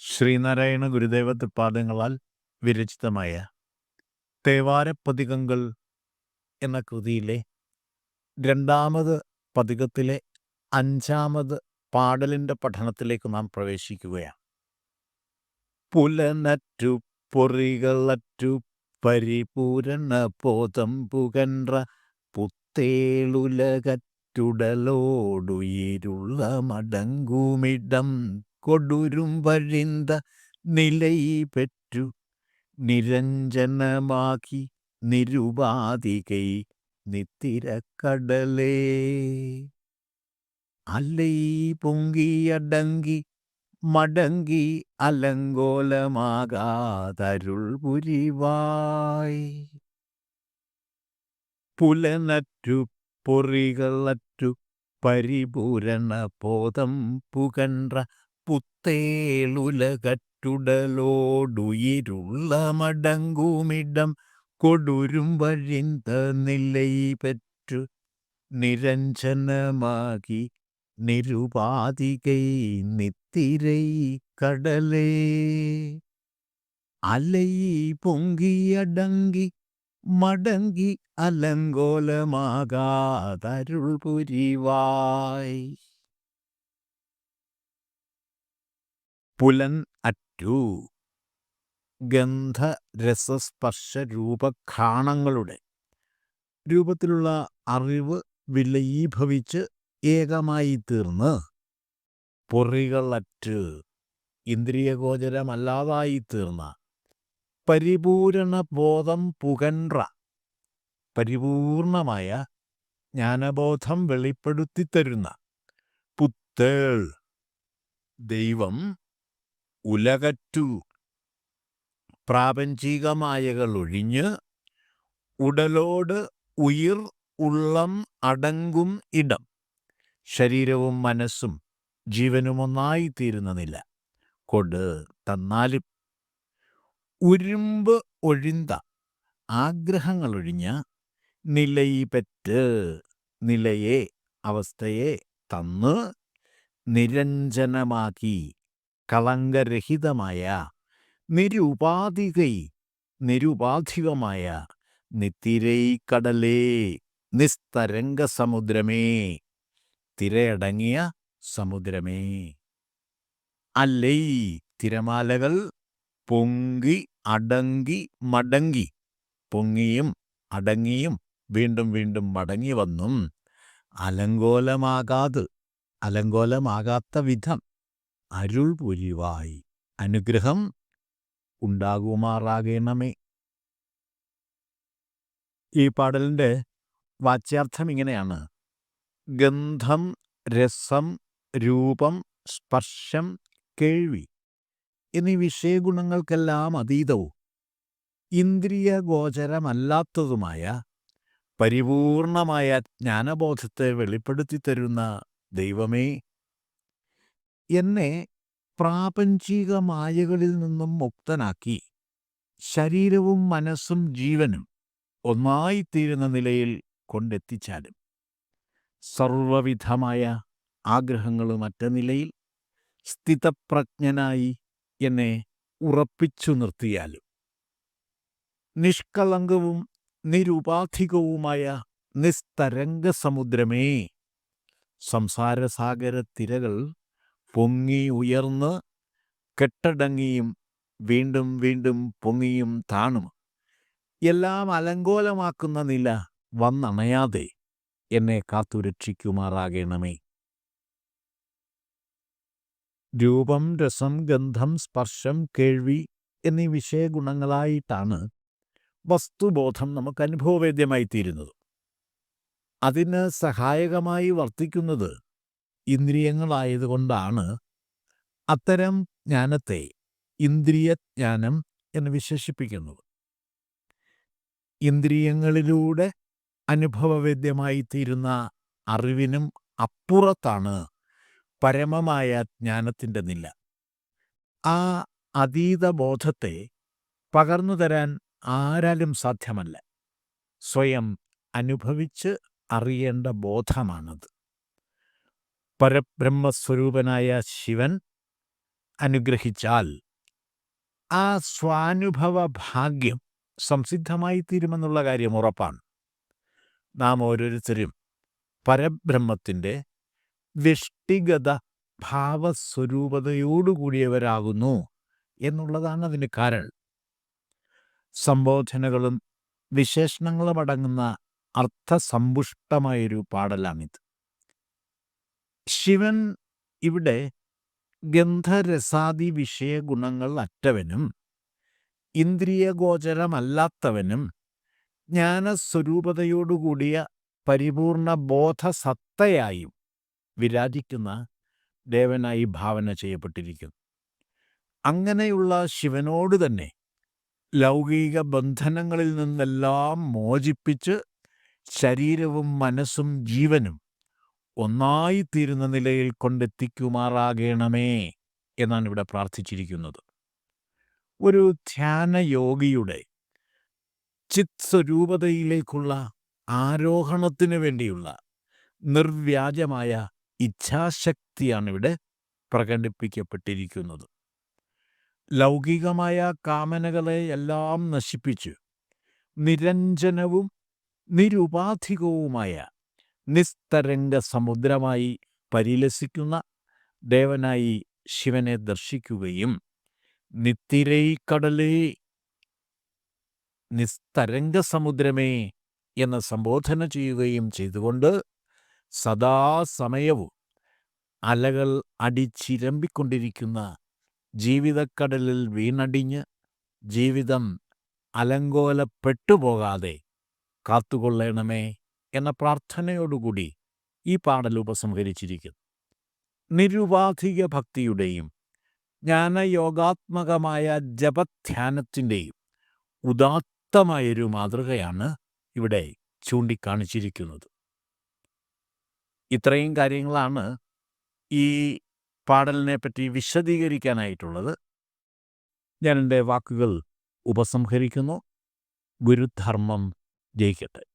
ശ്രീനാരായണ ഗുരുദേവ തൃപ്പാദങ്ങളാൽ വിരചിതമായ തേവാരപ്പതികങ്ങൾ എന്ന കൃതിയിലെ രണ്ടാമത് പതികത്തിലെ അഞ്ചാമത് പാടലിന്റെ പഠനത്തിലേക്ക് നാം പ്രവേശിക്കുകയാണ്. പുലനറ്റു പൊറികളറ്റു പരിപൂരണ പോതം പുകൻറ പുത്തേളുലകറ്റുടലോടുയിരുള്ള മടങ്ങുമിടം കൊടുരും വഴിന്ത നിലയിപ്പെറ്റു പെറ്റു. നിരഞ്ജനമാക്കി നിരുപാധികൈ നിത്തിരക്കടലേ. അല്ലൈ പൊങ്കിയടങ്കി മടങ്കി അലങ്കോലമാകാതരുൾ പുരിവായ്. പുലനറ്റു പൊറികളറ്റു പരിപൂരണ പോതം പുകன்ற പുത്തേളുലകറ്റുടലോടുയിരുള്ള മടങ്ങുമിടം കൊടുരും വഴിന്ത നിലൈ പെറ്റു നിരഞ്ജനമാകി നിരുപാധികൈ നിത്തിരൈ കടലേ. അലൈ പൊങ്കിയടങ്കി മടങ്കി അലങ്കോലമാകാതരുൾ പുരിവായ്. പുലൻ അറ്റു. ഗന്ധരസസ്പർശ രൂപഘാണങ്ങളുടെ രൂപത്തിലുള്ള അറിവ് വിലയീഭവിച്ച് ഏകമായി തീർന്ന്. പൊറികളറ്റ്. ഇന്ദ്രിയഗോചരമല്ലാതായി തീർന്ന. പരിപൂരണ ബോധം പുകൻറ. പരിപൂർണമായ ജ്ഞാനബോധം വെളിപ്പെടുത്തിത്തരുന്ന. പുത്തേൾ. ദൈവം ഉലകറ്റു. പ്രാപഞ്ചികമായകൾ ഒഴിഞ്ഞ് ഉടലോട് ഉയിർ ഉള്ളം അടങ്ങും ഇടം. ശരീരവും മനസ്സും ജീവനുമൊന്നായി തീരുന്ന നില കൊണ്ട് തന്നാലും. ഉരുമ്പ് ഒഴിന്ത. ആഗ്രഹങ്ങളൊഴിഞ്ഞ നിലയിപ്പറ്റ് നിലയെ അവസ്ഥയെ തന്ന് നിരഞ്ജനമാക്കി. കളങ്കരഹിതമായ നിരുപാധികൈ നിരുപാധികമായ നിത്തിരൈ കടലേ നിസ്തരംഗ സമുദ്രമേ തിരയടങ്ങിയ സമുദ്രമേ. അല്ലൈ തിരമാലകൾ പൊങ്കി അടങ്ങി മടങ്ങി പൊങ്ങിയും അടങ്ങിയും വീണ്ടും വീണ്ടും മടങ്ങി വന്നും അലങ്കോലമാകാത് അലങ്കോലമാകാത്ത വിധം. അരുൾ പൊരിവായി അനുഗ്രഹം ഉണ്ടാകുമാറാകണമേ. ഈ പാടലിന്റെ വാച്യാർത്ഥം ഇങ്ങനെയാണ്. ഗന്ധം രസം രൂപം സ്പർശം കേൾവി എന്നീ വിഷയഗുണങ്ങൾക്കെല്ലാം അതീതവും ഇന്ദ്രിയ ഗോചരമല്ലാത്തതുമായ പരിപൂർണമായ ജ്ഞാനബോധത്തെ വെളിപ്പെടുത്തി തരുന്ന ദൈവമേ എന്നെ പ്രാപഞ്ചിക മായകളിൽ നിന്നും മുക്തനാക്കി. ശരീരവും മനസ്സും ജീവനും ഒന്നായിത്തീരുന്ന നിലയിൽ കൊണ്ടെത്തിച്ചാലും. സർവവിധമായ ആഗ്രഹങ്ങളും മറ്റ നിലയിൽ സ്ഥിതപ്രജ്ഞനായി എന്നെ ഉറപ്പിച്ചു നിർത്തിയാലും. നിഷ്കളങ്കവും നിരുപാധികവുമായ നിസ്തരംഗസമുദ്രമേ. സംസാരസാഗര തിരകൾ പൊങ്ങി ഉയർന്ന് കെട്ടടങ്ങിയും വീണ്ടും വീണ്ടും പൊങ്ങിയും താണും. എല്ലാം അലങ്കോലമാക്കുന്ന നില വന്നണയാതെ എന്നെ കാത്തുരക്ഷിക്കുമാറാകണമേ. രൂപം രസം ഗന്ധം സ്പർശം കേൾവി എന്നീ വിഷയഗുണങ്ങളായിട്ടാണ് വസ്തുബോധം നമുക്ക് അനുഭവവേദ്യമായി തീരുന്നത് അതിന് സഹായകമായി വർത്തിക്കുന്നത് ഇന്ദ്രിയങ്ങളായതുകൊണ്ടാണ് അത്തരം ജ്ഞാനത്തെ ഇന്ദ്രിയജ്ഞാനം എന്ന് വിശേഷിപ്പിക്കുന്നത്. ഇന്ദ്രിയങ്ങളിലൂടെ അനുഭവവേദ്യമായി തീരുന്ന അറിവിനും അപ്പുറത്താണ് പരമമായ ജ്ഞാനത്തിന്റെ നില. ആ അതീത ബോധത്തെ പകർന്നു തരാൻ ആരാലും സാധ്യമല്ല. സ്വയം അനുഭവിച്ച് അറിയേണ്ട ബോധമാണത്. പരബ്രഹ്മസ്വരൂപനായ ശിവൻ അനുഗ്രഹിച്ചാൽ ആ സ്വാനുഭവ ഭാഗ്യം സംസിദ്ധമായി തീരുമെന്നുള്ള കാര്യം ഉറപ്പാണ്. നാം ഓരോരുത്തരും പരബ്രഹ്മത്തിന്റെ വ്യഷ്ടിഗത ഭാവസ്വരൂപതയോടുകൂടിയവരാകുന്നു എന്നുള്ളതാണ് അതിന് കാരണം. സംബോധനകളും വിശേഷണങ്ങളും അടങ്ങുന്ന അർത്ഥസമ്പുഷ്ടമായൊരു പാടലാണിത്. ശിവൻ ഇവിടെ ഗന്ധരസാദി വിഷയഗുണങ്ങൾ അറ്റവനും ഇന്ദ്രിയഗോചരമല്ലാത്തവനും ജ്ഞാനസ്വരൂപതയോടുകൂടിയ പരിപൂർണ ബോധസത്തയായും വിരാജിക്കുന്ന ദേവനായി ഭാവന ചെയ്യപ്പെട്ടിരിക്കുന്നു. അങ്ങനെയുള്ള ശിവനോട് തന്നെ ലൗകിക ബന്ധനങ്ങളിൽ നിന്നെല്ലാം മോചിപ്പിച്ച് ശരീരവും മനസ്സും ജീവനും ഒന്നായിത്തീരുന്ന നിലയിൽ കൊണ്ടെത്തിക്കുമാറാകണമേ എന്നാണ് ഇവിടെ പ്രാർത്ഥിച്ചിരിക്കുന്നത്. ഒരു ധ്യാനയോഗിയുടെ ചിത് സ്വരൂപതയിലേക്കുള്ള ആരോഹണത്തിന് വേണ്ടിയുള്ള നിർവ്യാജമായ ഇച്ഛാശക്തിയാണ് ഇവിടെ പ്രകടിപ്പിക്കപ്പെട്ടിരിക്കുന്നത്. ലൗകികമായ കാമനകളെ എല്ലാം നശിപ്പിച്ച് നിരഞ്ജനവും നിരുപാധികവുമായ നിസ്തരംഗ സമുദ്രമായി പരിലസിക്കുന്ന ദേവനായി ശിവനെ ദർശിക്കുകയും നിത്തിരൈ കടലേ നിസ്തരംഗ സമുദ്രമേ എന്ന് സംബോധന ചെയ്യുകയും ചെയ്തുകൊണ്ട് സദാസമയവും അലകൾ അടിച്ചിരമ്പിക്കൊണ്ടിരിക്കുന്ന ജീവിതക്കടലിൽ വീണടിഞ്ഞ് ജീവിതം അലങ്കോലപ്പെട്ടുപോകാതെ കാത്തുകൊള്ളണമേ. എന്ന പ്രാർത്ഥനയോടുകൂടി ഈ പാടൽ ഉപസംഹരിച്ചിരിക്കുന്നു നിരുപാധിക ഭക്തിയുടെയും ജ്ഞാനയോഗാത്മകമായ ജപധ്യാനത്തിന്റെയും ഉദാത്തമായൊരു മാതൃകയാണ് ഇവിടെ ചൂണ്ടിക്കാണിച്ചിരിക്കുന്നത്. ഇത്രയും കാര്യങ്ങളാണ് ഈ പാടലിനെ പറ്റി വിശദീകരിക്കാനായിട്ടുള്ളത്. ഞാൻ എന്റെ വാക്കുകൾ ഉപസംഹരിക്കുന്നു. ഗുരുധർമ്മം ജയിക്കട്ടെ.